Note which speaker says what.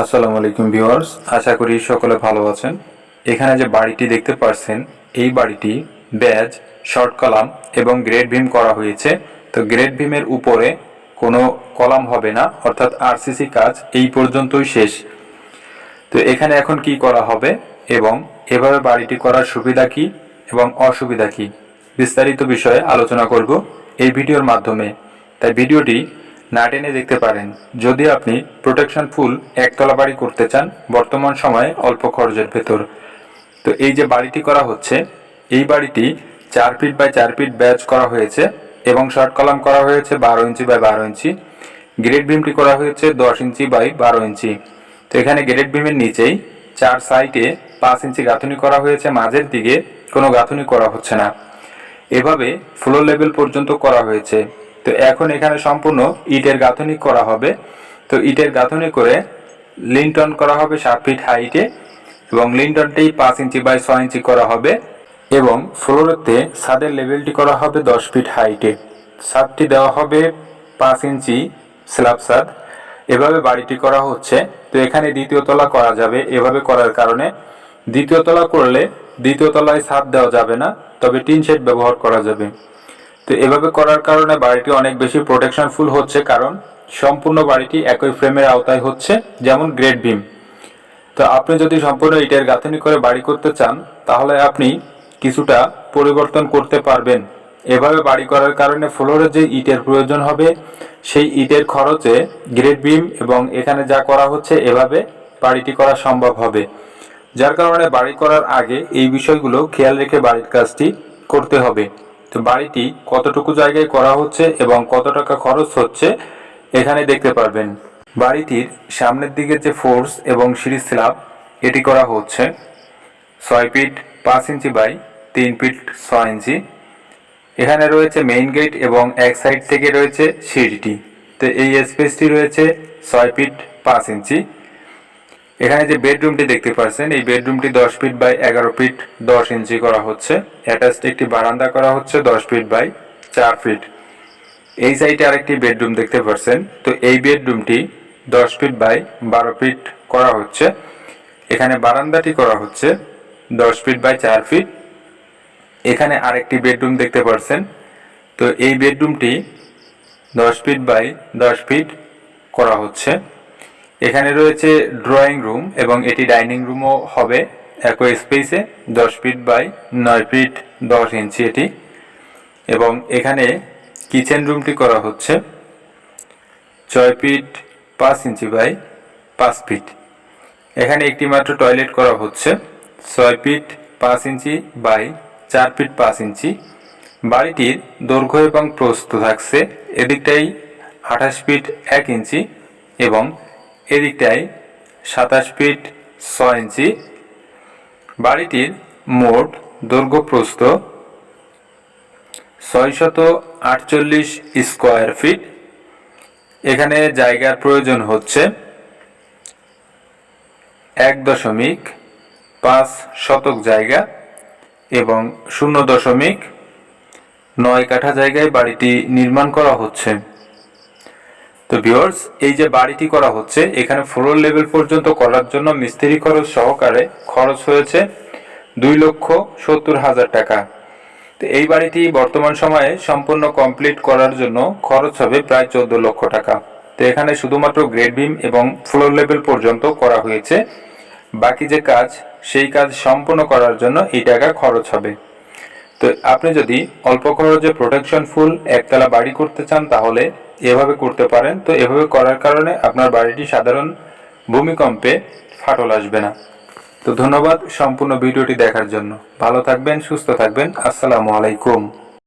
Speaker 1: আসসালামু আলাইকুম ভিউয়ার্স, আশা করি সকলে ভালো আছেন। এখানে যে বাড়িটি দেখতে পাচ্ছেন এই বাড়িটি ব্যাজ, শর্ট কলাম এবং গ্রেড ভীম করা হয়েছে। তো গ্রেড ভীমের উপরে কোনো কলাম হবে না, অর্থাৎ আরসিসি কাজ এই পর্যন্তই শেষ। তো এখানে এখন কি করা হবে এবং এভাবে বাড়িটি করার সুবিধা কি এবং অসুবিধা কি? বিস্তারিত বিষয়ে আলোচনা করব এই ভিডিওর মাধ্যমে। তাই ভিডিওটি না টেনে দেখতে পারেন। যদি আপনি প্রোটেকশন ফুল একতলা বাড়ি করতে চান, বর্তমান সময়ে অল্প খরচের ভেতর। তো এই যে বাড়িটি করা হচ্ছে, এই বাড়িটি চার ফিট বাই চার ফিট ব্যাচ করা হয়েছে এবং শর্ট কলাম করা হয়েছে বারো ইঞ্চি বাই বারো ইঞ্চি। গ্রেড বিমটি করা হয়েছে দশ ইঞ্চি বাই বারো ইঞ্চি। তো এখানে গ্রেড বিমের নিচেই চার সাইডে পাঁচ ইঞ্চি গাঁথুনি করা হয়েছে, মাঝের দিকে কোনো গাঁথুনি করা হচ্ছে না। এভাবে ফ্লোর লেভেল পর্যন্ত করা হয়েছে। তো এখন এখানে সম্পূর্ণ ইটের গাঁথনি করা হবে। তো ইটের গাঁথনি করে লিন্টন করা হবে সাত ফিট হাইটে এবং লিন্টনটি পাঁচ ইঞ্চি বাই ছয় ইঞ্চি করা হবে এবং ফ্লোরেতে ছাদের লেভেলটি করা হবে দশ ফিট হাইটে। ছাদটি দেওয়া হবে পাঁচ ইঞ্চি স্ল্যাব ছাদ। এভাবে বাড়িটি করা হচ্ছে। তো এখানে দ্বিতীয় তলা করা যাবে এভাবে করার কারণে। দ্বিতীয় তলা করলে দ্বিতীয় তলায় ছাদ দেওয়া যাবে না, তবে টিন শেড ব্যবহার করা যাবে। তো এভাবে করার কারণে বাড়িটি অনেক বেশি প্রোটেকশন ফুল হচ্ছে, কারণ সম্পূর্ণ বাড়িটি একই ফ্রেমের আওতায় হচ্ছে, যেমন গ্রেড বিম তো আপনি যদি সম্পূর্ণ ইটের গাঁথনি করে বাড়ি করতে চান, তাহলে আপনি কিছুটা পরিবর্তন করতে পারবেন। এভাবে বাড়ি করার কারণে ফ্লোরে যে ইটের প্রয়োজন হবে, সেই ইটের খরচে গ্রেড বিম এবং এখানে যা করা হচ্ছে, এভাবে বাড়িটি করা সম্ভব হবে। যার কারণে বাড়ি করার আগে এই বিষয়গুলো খেয়াল রেখে বাড়ির কাজটি করতে হবে। বাড়িটি কতটুকু জায়গায় করা হচ্ছে এবং কত টাকা খরচ হচ্ছে এখানে দেখতে পারবেন। বাড়িটির সামনের দিকে যে ফোর্স এবং সিঁড়ি স্ল্যাব, এটি করা হচ্ছে। ছয় ফিট পাঁচ ইঞ্চি বাই তিন ফিট ছয় ইঞ্চি। এখানে রয়েছে মেইন গেট এবং এক সাইড থেকে রয়েছে সিঁড়িটি। তো এই স্পেসটি রয়েছে ছয় ফিট পাঁচ ইঞ্চি। এখানে যে বেডরুমটি দেখতে পাচ্ছেন, এই বেডরুমটি দশ ফিট বাই এগারো ফিট দশ ইঞ্চি করা হচ্ছে। অ্যাটাচড একটি বারান্দা করা হচ্ছে দশ ফিট বাই চার ফিট। এই সাইডে আরেকটি বেডরুম দেখতে পাচ্ছেন। তো এই বেডরুমটি দশ ফিট বাই বারো ফিট করা হচ্ছে। এখানে বারান্দাটি করা হচ্ছে দশ ফিট বাই চার ফিট। এখানে আরেকটি বেডরুম দেখতে পাচ্ছেন। তো এই বেডরুমটি দশ ফিট বাই দশ ফিট করা হচ্ছে। এখানে রয়েছে ড্রয়িং রুম এবং এটি ডাইনিং রুমও হবে একই স্পেসে দশ ফিট বাই নয় ফিট দশ ইঞ্চি এটি। এবং এখানে কিচেন রুমটি করা হচ্ছে ছয় ফিট পাঁচ ইঞ্চি বাই পাঁচ ফিট এখানে একটি মাত্র টয়লেট করা হচ্ছে, ছয় ফিট পাঁচ ইঞ্চি বাই চার ফিট পাঁচ ইঞ্চি বাড়িটির দৈর্ঘ্য এবং প্রস্থ থাকছে এদিকটাই আঠাশ ফিট এক ইঞ্চি এবং এদিকটায় সাতাশ ফিট ছয় ইঞ্চি। বাড়িটির মোট দৈর্ঘ্য প্রস্থ ছয়শত আটচল্লিশ স্কোয়ার ফিট। এখানে জায়গার প্রয়োজন হচ্ছে এক দশমিক পাঁচ শতক জায়গা এবং শূন্য দশমিক নয় কাঠা জায়গায় বাড়িটি নির্মাণ করা হচ্ছে। তো ভিউয়ার্স এই যে বাড়িটি করা হচ্ছে, এখানে ফ্লোর লেভেল পর্যন্ত করার জন্য মিস্ত্রি খরচ সহকারে খরচ হয়েছে দুই লক্ষ সত্তর হাজার টাকা। তো এই বাড়িটি বর্তমান সময়ে সম্পূর্ণ কমপ্লিট করার জন্য খরচ হবে প্রায় চোদ্দ লক্ষ টাকা। তো এখানে শুধুমাত্র গ্রেড বিম এবং ফ্লোর লেভেল পর্যন্ত করা হয়েছে। বাকি যে কাজ, সেই কাজ সম্পূর্ণ করার জন্য এই টাকা খরচ হবে। তো আপনি যদি অল্প খরচে প্রোটেকশন ফুল, একতলা বাড়ি করতে চান, তাহলে এভাবে করতে পারেন। তো এভাবে করার কারণে আপনার বাড়িটি সাধারণ ভূমিকম্পে ফাটল আসবে না। তো ধন্যবাদ সম্পূর্ণ ভিডিওটি দেখার জন্য। ভালো থাকবেন, সুস্থ থাকবেন। আসসালামু আলাইকুম।